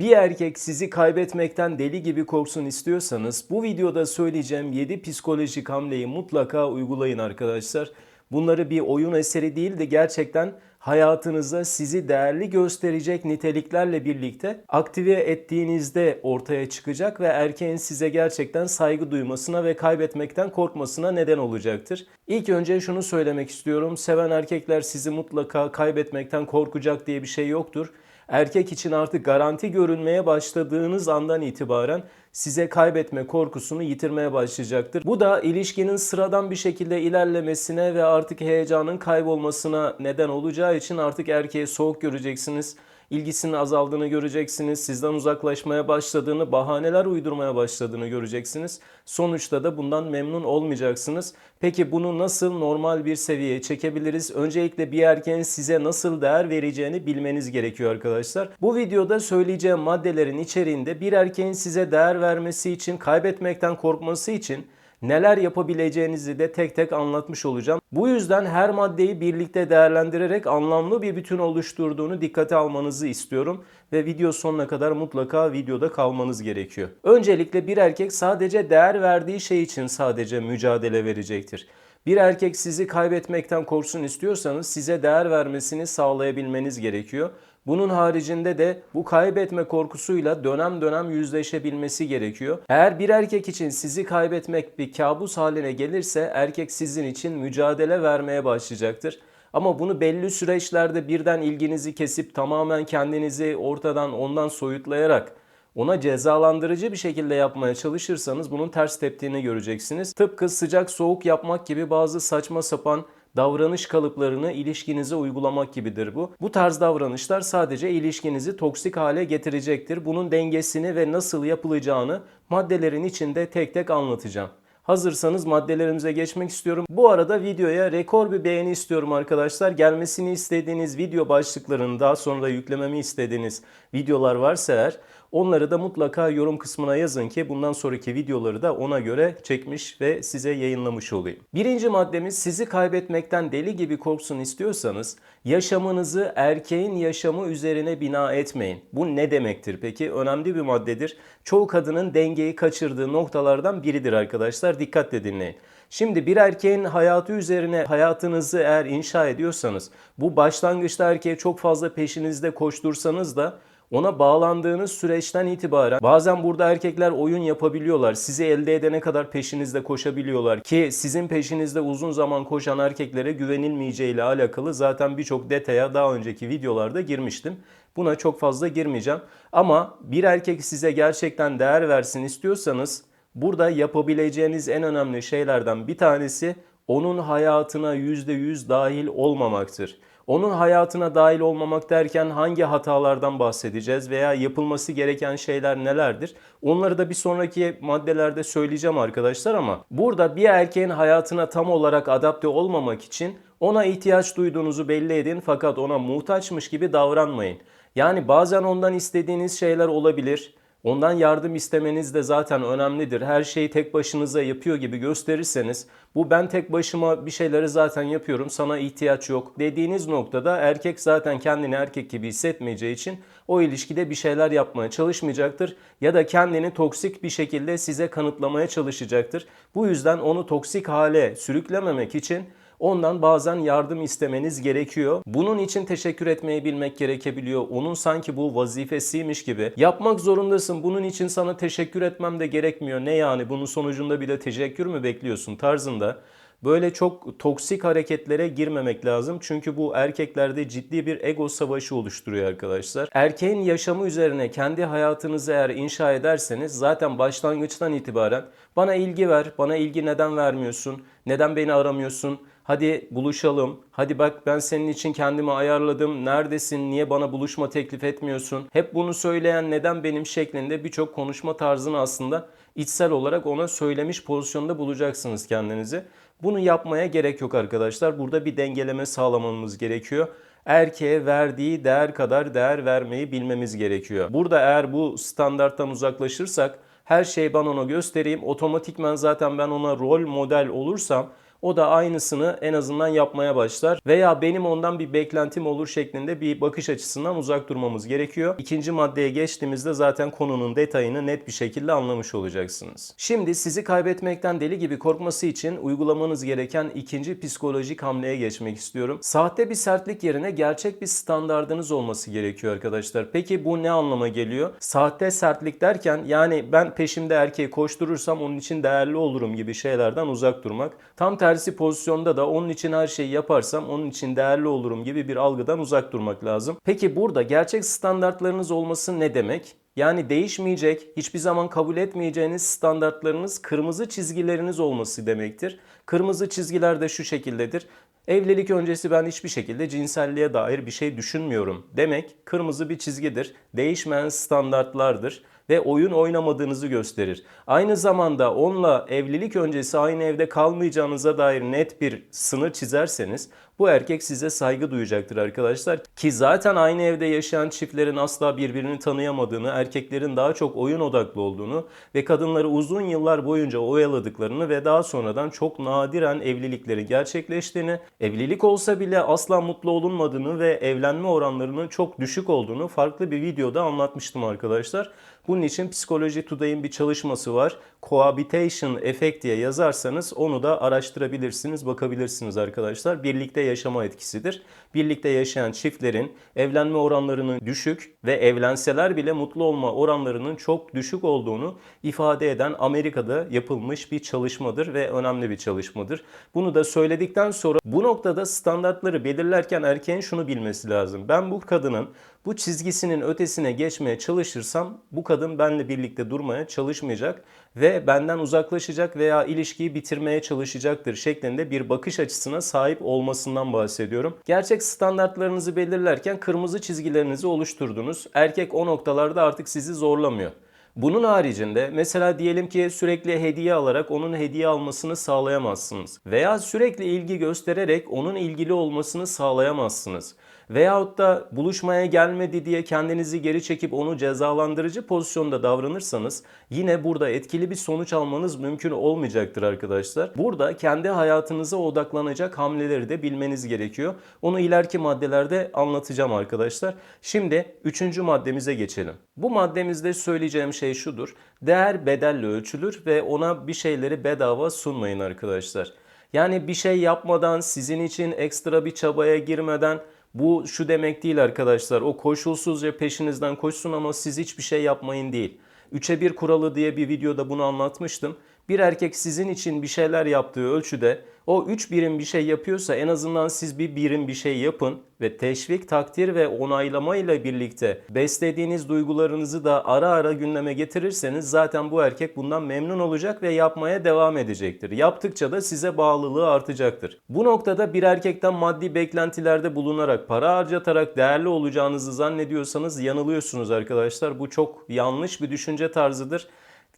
Bir erkek sizi kaybetmekten deli gibi korksun istiyorsanız bu videoda söyleyeceğim 7 psikolojik hamleyi mutlaka uygulayın arkadaşlar. Bunları bir oyun eseri değil de gerçekten hayatınıza sizi değerli gösterecek niteliklerle birlikte aktive ettiğinizde ortaya çıkacak ve erkeğin size gerçekten saygı duymasına ve kaybetmekten korkmasına neden olacaktır. İlk önce şunu söylemek istiyorum. Seven erkekler sizi mutlaka kaybetmekten korkacak diye bir şey yoktur erkek için artık garanti görünmeye başladığınız andan itibaren size kaybetme korkusunu yitirmeye başlayacaktır. Bu da ilişkinin sıradan bir şekilde ilerlemesine ve artık heyecanın kaybolmasına neden olacağı için artık erkeğe soğuk göreceksiniz ilgisinin azaldığını göreceksiniz. Sizden uzaklaşmaya başladığını, bahaneler uydurmaya başladığını göreceksiniz. Sonuçta da bundan memnun olmayacaksınız. Peki bunu nasıl normal bir seviyeye çekebiliriz? Öncelikle bir erkeğin size nasıl değer vereceğini bilmeniz gerekiyor arkadaşlar. Bu videoda söyleyeceğim maddelerin içeriğinde bir erkeğin size değer vermesi için, kaybetmekten korkması için neler yapabileceğinizi de tek tek anlatmış olacağım. Bu yüzden her maddeyi birlikte değerlendirerek anlamlı bir bütün oluşturduğunu dikkate almanızı istiyorum ve video sonuna kadar mutlaka videoda kalmanız gerekiyor. Öncelikle bir erkek sadece değer verdiği şey için sadece mücadele verecektir. Bir erkek sizi kaybetmekten korksun istiyorsanız size değer vermesini sağlayabilmeniz gerekiyor. Bunun haricinde de bu kaybetme korkusuyla dönem dönem yüzleşebilmesi gerekiyor. Eğer bir erkek için sizi kaybetmek bir kabus haline gelirse erkek sizin için mücadele vermeye başlayacaktır. Ama bunu belli süreçlerde birden ilginizi kesip tamamen kendinizi ortadan ondan soyutlayarak ona cezalandırıcı bir şekilde yapmaya çalışırsanız bunun ters teptiğini göreceksiniz. Tıpkı sıcak soğuk yapmak gibi bazı saçma sapan davranış kalıplarını ilişkinize uygulamak gibidir bu. Bu tarz davranışlar sadece ilişkinizi toksik hale getirecektir. Bunun dengesini ve nasıl yapılacağını maddelerin içinde tek tek anlatacağım. Hazırsanız maddelerimize geçmek istiyorum. Bu arada videoya rekor bir beğeni istiyorum arkadaşlar. Gelmesini istediğiniz video başlıklarını daha sonra yüklememi istediğiniz videolar varsa eğer onları da mutlaka yorum kısmına yazın ki bundan sonraki videoları da ona göre çekmiş ve size yayınlamış olayım. Birinci maddemiz sizi kaybetmekten deli gibi korksun istiyorsanız yaşamınızı erkeğin yaşamı üzerine bina etmeyin. Bu ne demektir peki? Önemli bir maddedir. Çoğu kadının dengeyi kaçırdığı noktalardan biridir arkadaşlar. Dikkatle dinleyin. Şimdi bir erkeğin hayatı üzerine hayatınızı eğer inşa ediyorsanız bu başlangıçta erkeğe çok fazla peşinizde koştursanız da ona bağlandığınız süreçten itibaren bazen burada erkekler oyun yapabiliyorlar. Sizi elde edene kadar peşinizde koşabiliyorlar ki sizin peşinizde uzun zaman koşan erkeklere güvenilmeyeceği ile alakalı zaten birçok detaya daha önceki videolarda girmiştim. Buna çok fazla girmeyeceğim. Ama bir erkek size gerçekten değer versin istiyorsanız burada yapabileceğiniz en önemli şeylerden bir tanesi onun hayatına %100 dahil olmamaktır. Onun hayatına dahil olmamak derken hangi hatalardan bahsedeceğiz veya yapılması gereken şeyler nelerdir? Onları da bir sonraki maddelerde söyleyeceğim arkadaşlar ama burada bir erkeğin hayatına tam olarak adapte olmamak için ona ihtiyaç duyduğunuzu belli edin fakat ona muhtaçmış gibi davranmayın. Yani bazen ondan istediğiniz şeyler olabilir. Ondan yardım istemeniz de zaten önemlidir. Her şeyi tek başınıza yapıyor gibi gösterirseniz bu ben tek başıma bir şeyleri zaten yapıyorum sana ihtiyaç yok dediğiniz noktada erkek zaten kendini erkek gibi hissetmeyeceği için o ilişkide bir şeyler yapmaya çalışmayacaktır ya da kendini toksik bir şekilde size kanıtlamaya çalışacaktır. Bu yüzden onu toksik hale sürüklememek için Ondan bazen yardım istemeniz gerekiyor. Bunun için teşekkür etmeyi bilmek gerekebiliyor. Onun sanki bu vazifesiymiş gibi. Yapmak zorundasın. Bunun için sana teşekkür etmem de gerekmiyor. Ne yani bunun sonucunda bir de teşekkür mü bekliyorsun tarzında. Böyle çok toksik hareketlere girmemek lazım. Çünkü bu erkeklerde ciddi bir ego savaşı oluşturuyor arkadaşlar. Erkeğin yaşamı üzerine kendi hayatınızı eğer inşa ederseniz zaten başlangıçtan itibaren bana ilgi ver, bana ilgi neden vermiyorsun, neden beni aramıyorsun, Hadi buluşalım. Hadi bak ben senin için kendimi ayarladım. Neredesin? Niye bana buluşma teklif etmiyorsun? Hep bunu söyleyen neden benim şeklinde birçok konuşma tarzını aslında içsel olarak ona söylemiş pozisyonda bulacaksınız kendinizi. Bunu yapmaya gerek yok arkadaşlar. Burada bir dengeleme sağlamamız gerekiyor erkeğe verdiği değer kadar değer vermeyi bilmemiz gerekiyor. Burada eğer bu standarttan uzaklaşırsak her şeyi ben ona göstereyim. Otomatikmen zaten ben ona rol model olursam O da aynısını en azından yapmaya başlar veya benim ondan bir beklentim olur şeklinde bir bakış açısından uzak durmamız gerekiyor. İkinci maddeye geçtiğimizde zaten konunun detayını net bir şekilde anlamış olacaksınız. Şimdi sizi kaybetmekten deli gibi korkması için uygulamanız gereken ikinci psikolojik hamleye geçmek istiyorum. Sahte bir sertlik yerine gerçek bir standardınız olması gerekiyor arkadaşlar. Peki bu ne anlama geliyor? Sahte sertlik derken yani ben peşimde erkeği koşturursam onun için değerli olurum gibi şeylerden uzak durmak. Tam tersi pozisyonda da onun için her şeyi yaparsam onun için değerli olurum gibi bir algıdan uzak durmak lazım. Peki burada gerçek standartlarınız olması ne demek? Yani değişmeyecek, hiçbir zaman kabul etmeyeceğiniz standartlarınız kırmızı çizgileriniz olması demektir. Kırmızı çizgiler de şu şekildedir. Evlilik öncesi ben hiçbir şekilde cinselliğe dair bir şey düşünmüyorum demek kırmızı bir çizgidir. Değişmeyen standartlardır ve oyun oynamadığınızı gösterir. Aynı zamanda onunla evlilik öncesi aynı evde kalmayacağınıza dair net bir sınır çizerseniz bu erkek size saygı duyacaktır arkadaşlar. Ki zaten aynı evde yaşayan çiftlerin asla birbirini tanıyamadığını, erkeklerin daha çok oyun odaklı olduğunu ve kadınları uzun yıllar boyunca oyaladıklarını ve daha sonradan çok nadiren evlilikleri gerçekleştiğini, evlilik olsa bile asla mutlu olunmadığını ve evlenme oranlarının çok düşük olduğunu farklı bir videoda anlatmıştım arkadaşlar. Bunun için Psikoloji Today'in bir çalışması var. Cohabitation Effect diye yazarsanız onu da araştırabilirsiniz, bakabilirsiniz arkadaşlar. Birlikte yaşama etkisidir. Birlikte yaşayan çiftlerin evlenme oranlarının düşük ve evlenseler bile mutlu olma oranlarının çok düşük olduğunu ifade eden Amerika'da yapılmış bir çalışmadır ve önemli bir çalışmadır. Bunu da söyledikten sonra bu noktada standartları belirlerken erkeğin şunu bilmesi lazım. Ben bu kadının bu çizgisinin ötesine geçmeye çalışırsam bu kadın benimle birlikte durmaya çalışmayacak ve benden uzaklaşacak veya ilişkiyi bitirmeye çalışacaktır şeklinde bir bakış açısına sahip olmasından bahsediyorum. Gerçek standartlarınızı belirlerken kırmızı çizgilerinizi oluşturdunuz. Erkek o noktalarda artık sizi zorlamıyor. Bunun haricinde mesela diyelim ki sürekli hediye alarak onun hediye almasını sağlayamazsınız. Veya sürekli ilgi göstererek onun ilgili olmasını sağlayamazsınız. Veyahut da buluşmaya gelmedi diye kendinizi geri çekip onu cezalandırıcı pozisyonda davranırsanız yine burada etkili bir sonuç almanız mümkün olmayacaktır arkadaşlar. Burada kendi hayatınıza odaklanacak hamleleri de bilmeniz gerekiyor. Onu ileriki maddelerde anlatacağım arkadaşlar. Şimdi üçüncü maddemize geçelim. Bu maddemizde söyleyeceğim şey şudur. Değer bedelle ölçülür ve ona bir şeyleri bedava sunmayın arkadaşlar. Yani bir şey yapmadan, sizin için ekstra bir çabaya girmeden bu şu demek değil arkadaşlar. O koşulsuzca peşinizden koşsun ama siz hiçbir şey yapmayın değil. 3'e 1 kuralı diye bir videoda bunu anlatmıştım. Bir erkek sizin için bir şeyler yaptığı ölçüde o 3 birim bir şey yapıyorsa en azından siz bir birim bir şey yapın ve teşvik, takdir ve onaylama ile birlikte beslediğiniz duygularınızı da ara ara gündeme getirirseniz zaten bu erkek bundan memnun olacak ve yapmaya devam edecektir. Yaptıkça da size bağlılığı artacaktır. Bu noktada bir erkekten maddi beklentilerde bulunarak, para harcatarak değerli olacağınızı zannediyorsanız yanılıyorsunuz arkadaşlar. Bu çok yanlış bir düşünce tarzıdır.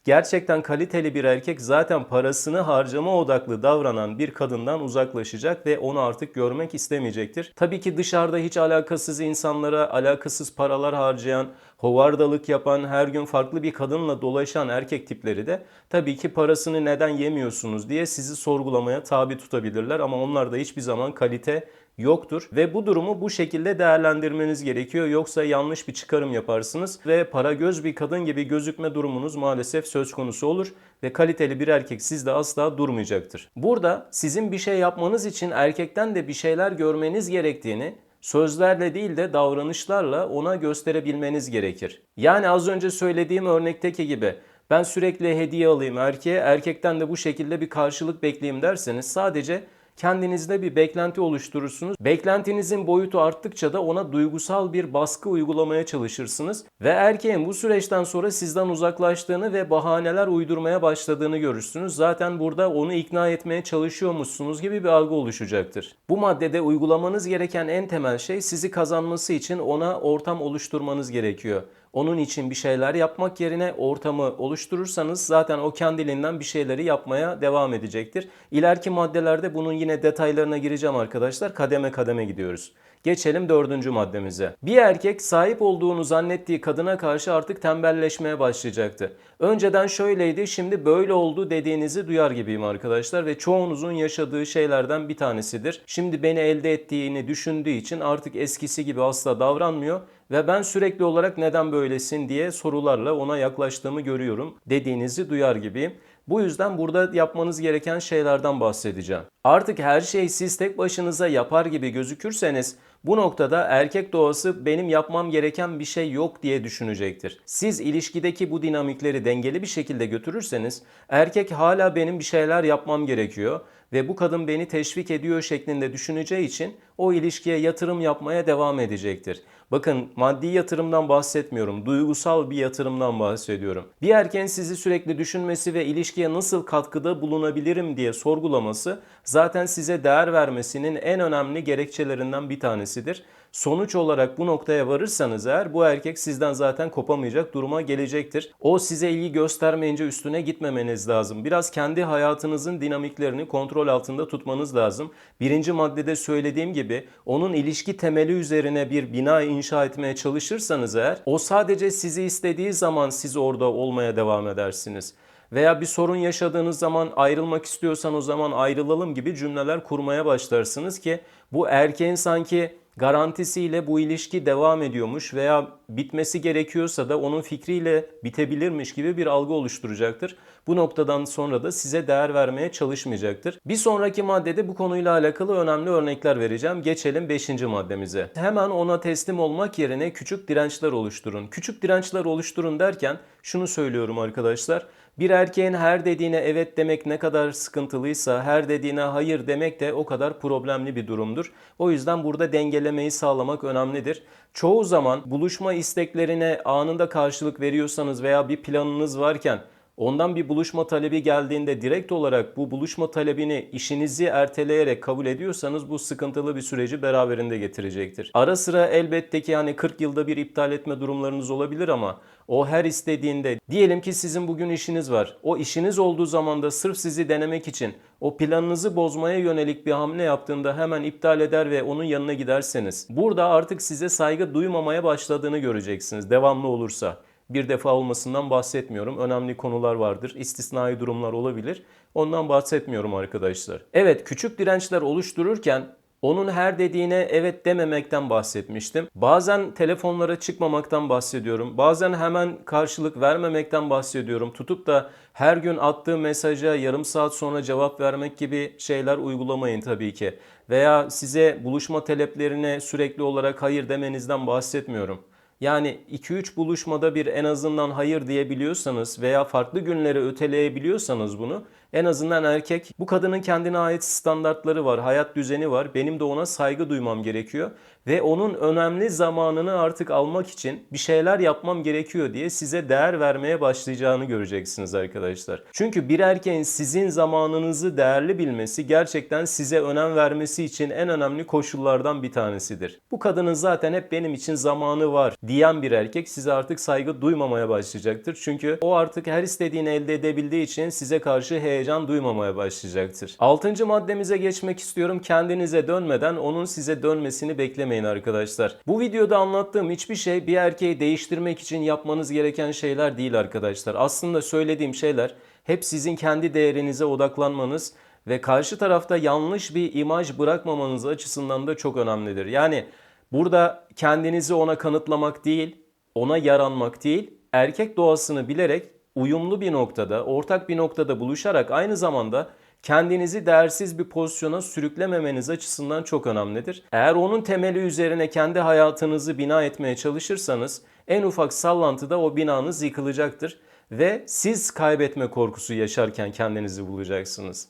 Gerçekten kaliteli bir erkek zaten parasını harcama odaklı davranan bir kadından uzaklaşacak ve onu artık görmek istemeyecektir. Tabii ki dışarıda hiç alakasız insanlara alakasız paralar harcayan, hovardalık yapan, her gün farklı bir kadınla dolaşan erkek tipleri de tabii ki parasını neden yemiyorsunuz diye sizi sorgulamaya tabi tutabilirler ama onlar da hiçbir zaman kalite yoktur ve bu durumu bu şekilde değerlendirmeniz gerekiyor. Yoksa yanlış bir çıkarım yaparsınız ve para göz bir kadın gibi gözükme durumunuz maalesef söz konusu olur ve kaliteli bir erkek sizde asla durmayacaktır. Burada sizin bir şey yapmanız için erkekten de bir şeyler görmeniz gerektiğini sözlerle değil de davranışlarla ona gösterebilmeniz gerekir. Yani az önce söylediğim örnekteki gibi ben sürekli hediye alayım erkeğe, erkekten de bu şekilde bir karşılık bekleyeyim derseniz sadece kendinizde bir beklenti oluşturursunuz. Beklentinizin boyutu arttıkça da ona duygusal bir baskı uygulamaya çalışırsınız ve erkeğin bu süreçten sonra sizden uzaklaştığını ve bahaneler uydurmaya başladığını görürsünüz. Zaten burada onu ikna etmeye çalışıyormuşsunuz gibi bir algı oluşacaktır. Bu maddede uygulamanız gereken en temel şey sizi kazanması için ona ortam oluşturmanız gerekiyor. Onun için bir şeyler yapmak yerine ortamı oluşturursanız zaten o kendiliğinden bir şeyleri yapmaya devam edecektir. İleriki maddelerde bunun yine detaylarına gireceğim arkadaşlar. Kademe kademe gidiyoruz. Geçelim dördüncü maddemize. Bir erkek sahip olduğunu zannettiği kadına karşı artık tembelleşmeye başlayacaktı. Önceden şöyleydi şimdi böyle oldu dediğinizi duyar gibiyim arkadaşlar ve çoğunuzun yaşadığı şeylerden bir tanesidir. Şimdi beni elde ettiğini düşündüğü için artık eskisi gibi asla davranmıyor ve ben sürekli olarak neden böylesin diye sorularla ona yaklaştığımı görüyorum dediğinizi duyar gibiyim. Bu yüzden burada yapmanız gereken şeylerden bahsedeceğim. Artık her şeyi siz tek başınıza yapar gibi gözükürseniz bu noktada erkek doğası benim yapmam gereken bir şey yok diye düşünecektir. Siz ilişkideki bu dinamikleri dengeli bir şekilde götürürseniz erkek hala benim bir şeyler yapmam gerekiyor ve bu kadın beni teşvik ediyor şeklinde düşüneceği için o ilişkiye yatırım yapmaya devam edecektir. Bakın maddi yatırımdan bahsetmiyorum. Duygusal bir yatırımdan bahsediyorum. Bir erkeğin sizi sürekli düşünmesi ve ilişkiye nasıl katkıda bulunabilirim diye sorgulaması zaten size değer vermesinin en önemli gerekçelerinden bir tanesidir. Sonuç olarak bu noktaya varırsanız eğer bu erkek sizden zaten kopamayacak duruma gelecektir. O size ilgi göstermeyince üstüne gitmemeniz lazım. Biraz kendi hayatınızın dinamiklerini kontrol altında tutmanız lazım. Birinci maddede söylediğim gibi onun ilişki temeli üzerine bir bina inşa etmeye çalışırsanız eğer o sadece sizi istediği zaman siz orada olmaya devam edersiniz veya bir sorun yaşadığınız zaman ayrılmak istiyorsan o zaman ayrılalım gibi cümleler kurmaya başlarsınız ki bu erkeğin sanki garantisiyle bu ilişki devam ediyormuş veya bitmesi gerekiyorsa da onun fikriyle bitebilirmiş gibi bir algı oluşturacaktır. Bu noktadan sonra da size değer vermeye çalışmayacaktır. Bir sonraki maddede bu konuyla alakalı önemli örnekler vereceğim. Geçelim 5. maddemize. Hemen ona teslim olmak yerine küçük dirençler oluşturun. Küçük dirençler oluşturun derken şunu söylüyorum arkadaşlar. Bir erkeğin her dediğine evet demek ne kadar sıkıntılıysa her dediğine hayır demek de o kadar problemli bir durumdur. O yüzden burada dengelemeyi sağlamak önemlidir. Çoğu zaman buluşma isteklerine anında karşılık veriyorsanız veya bir planınız varken Ondan bir buluşma talebi geldiğinde direkt olarak bu buluşma talebini işinizi erteleyerek kabul ediyorsanız bu sıkıntılı bir süreci beraberinde getirecektir. Ara sıra elbette ki hani 40 yılda bir iptal etme durumlarınız olabilir ama o her istediğinde diyelim ki sizin bugün işiniz var. O işiniz olduğu zaman da sırf sizi denemek için o planınızı bozmaya yönelik bir hamle yaptığında hemen iptal eder ve onun yanına giderseniz burada artık size saygı duymamaya başladığını göreceksiniz devamlı olursa bir defa olmasından bahsetmiyorum. Önemli konular vardır. istisnai durumlar olabilir. Ondan bahsetmiyorum arkadaşlar. Evet küçük dirençler oluştururken onun her dediğine evet dememekten bahsetmiştim. Bazen telefonlara çıkmamaktan bahsediyorum. Bazen hemen karşılık vermemekten bahsediyorum. Tutup da her gün attığı mesaja yarım saat sonra cevap vermek gibi şeyler uygulamayın tabii ki. Veya size buluşma taleplerine sürekli olarak hayır demenizden bahsetmiyorum. Yani 2-3 buluşmada bir en azından hayır diyebiliyorsanız veya farklı günleri öteleyebiliyorsanız bunu en azından erkek bu kadının kendine ait standartları var, hayat düzeni var. Benim de ona saygı duymam gerekiyor ve onun önemli zamanını artık almak için bir şeyler yapmam gerekiyor diye size değer vermeye başlayacağını göreceksiniz arkadaşlar. Çünkü bir erkeğin sizin zamanınızı değerli bilmesi gerçekten size önem vermesi için en önemli koşullardan bir tanesidir. Bu kadının zaten hep benim için zamanı var diyen bir erkek size artık saygı duymamaya başlayacaktır. Çünkü o artık her istediğini elde edebildiği için size karşı heyecan duymamaya başlayacaktır. Altıncı maddemize geçmek istiyorum. Kendinize dönmeden onun size dönmesini beklemeyin arkadaşlar. Bu videoda anlattığım hiçbir şey bir erkeği değiştirmek için yapmanız gereken şeyler değil arkadaşlar. Aslında söylediğim şeyler hep sizin kendi değerinize odaklanmanız ve karşı tarafta yanlış bir imaj bırakmamanız açısından da çok önemlidir. Yani burada kendinizi ona kanıtlamak değil, ona yaranmak değil, erkek doğasını bilerek uyumlu bir noktada, ortak bir noktada buluşarak aynı zamanda kendinizi değersiz bir pozisyona sürüklememeniz açısından çok önemlidir. Eğer onun temeli üzerine kendi hayatınızı bina etmeye çalışırsanız en ufak sallantıda o binanız yıkılacaktır ve siz kaybetme korkusu yaşarken kendinizi bulacaksınız.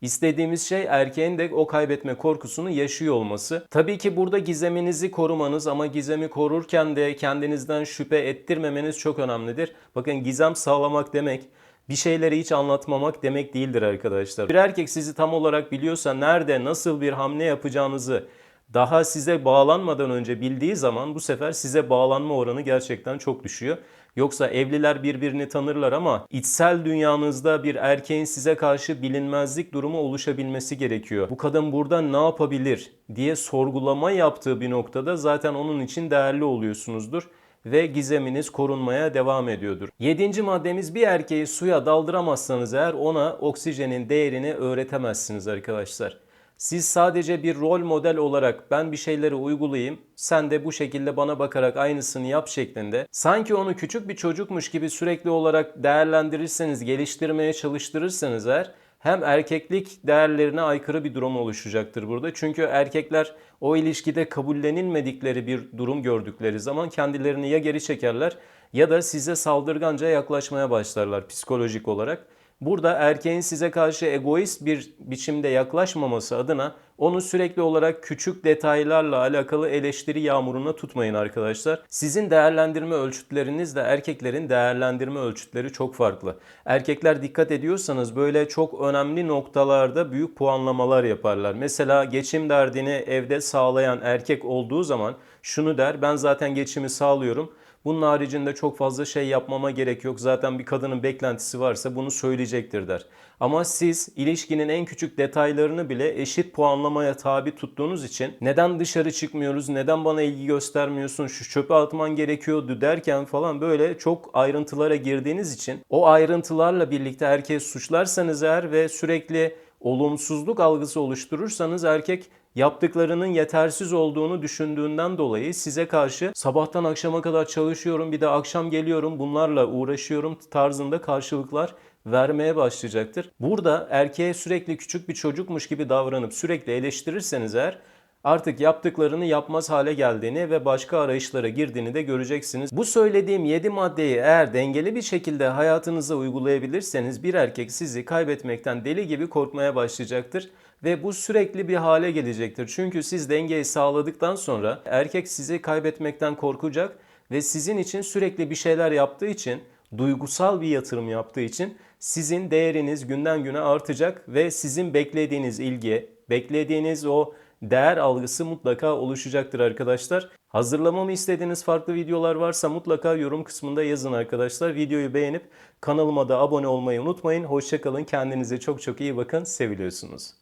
İstediğimiz şey erkeğin de o kaybetme korkusunu yaşıyor olması. Tabii ki burada gizeminizi korumanız ama gizemi korurken de kendinizden şüphe ettirmemeniz çok önemlidir. Bakın gizem sağlamak demek bir şeyleri hiç anlatmamak demek değildir arkadaşlar. Bir erkek sizi tam olarak biliyorsa nerede nasıl bir hamle yapacağınızı daha size bağlanmadan önce bildiği zaman bu sefer size bağlanma oranı gerçekten çok düşüyor. Yoksa evliler birbirini tanırlar ama içsel dünyanızda bir erkeğin size karşı bilinmezlik durumu oluşabilmesi gerekiyor. Bu kadın burada ne yapabilir diye sorgulama yaptığı bir noktada zaten onun için değerli oluyorsunuzdur ve gizeminiz korunmaya devam ediyordur. Yedinci maddemiz bir erkeği suya daldıramazsanız eğer ona oksijenin değerini öğretemezsiniz arkadaşlar. Siz sadece bir rol model olarak ben bir şeyleri uygulayayım, sen de bu şekilde bana bakarak aynısını yap şeklinde sanki onu küçük bir çocukmuş gibi sürekli olarak değerlendirirseniz, geliştirmeye çalıştırırsanız eğer hem erkeklik değerlerine aykırı bir durum oluşacaktır burada. Çünkü erkekler o ilişkide kabullenilmedikleri bir durum gördükleri zaman kendilerini ya geri çekerler ya da size saldırganca yaklaşmaya başlarlar psikolojik olarak. Burada erkeğin size karşı egoist bir biçimde yaklaşmaması adına onu sürekli olarak küçük detaylarla alakalı eleştiri yağmuruna tutmayın arkadaşlar. Sizin değerlendirme ölçütleriniz de erkeklerin değerlendirme ölçütleri çok farklı. Erkekler dikkat ediyorsanız böyle çok önemli noktalarda büyük puanlamalar yaparlar. Mesela geçim derdini evde sağlayan erkek olduğu zaman şunu der ben zaten geçimi sağlıyorum. Bunun haricinde çok fazla şey yapmama gerek yok. Zaten bir kadının beklentisi varsa bunu söyleyecektir der. Ama siz ilişkinin en küçük detaylarını bile eşit puanlamaya tabi tuttuğunuz için neden dışarı çıkmıyoruz, neden bana ilgi göstermiyorsun, şu çöpe atman gerekiyordu derken falan böyle çok ayrıntılara girdiğiniz için o ayrıntılarla birlikte erkeği suçlarsanız eğer ve sürekli olumsuzluk algısı oluşturursanız erkek yaptıklarının yetersiz olduğunu düşündüğünden dolayı size karşı sabahtan akşama kadar çalışıyorum bir de akşam geliyorum bunlarla uğraşıyorum tarzında karşılıklar vermeye başlayacaktır. Burada erkeğe sürekli küçük bir çocukmuş gibi davranıp sürekli eleştirirseniz eğer artık yaptıklarını yapmaz hale geldiğini ve başka arayışlara girdiğini de göreceksiniz. Bu söylediğim 7 maddeyi eğer dengeli bir şekilde hayatınıza uygulayabilirseniz bir erkek sizi kaybetmekten deli gibi korkmaya başlayacaktır ve bu sürekli bir hale gelecektir. Çünkü siz dengeyi sağladıktan sonra erkek sizi kaybetmekten korkacak ve sizin için sürekli bir şeyler yaptığı için duygusal bir yatırım yaptığı için sizin değeriniz günden güne artacak ve sizin beklediğiniz ilgi, beklediğiniz o değer algısı mutlaka oluşacaktır arkadaşlar. Hazırlamamı istediğiniz farklı videolar varsa mutlaka yorum kısmında yazın arkadaşlar. Videoyu beğenip kanalıma da abone olmayı unutmayın. Hoşçakalın. Kendinize çok çok iyi bakın. Seviliyorsunuz.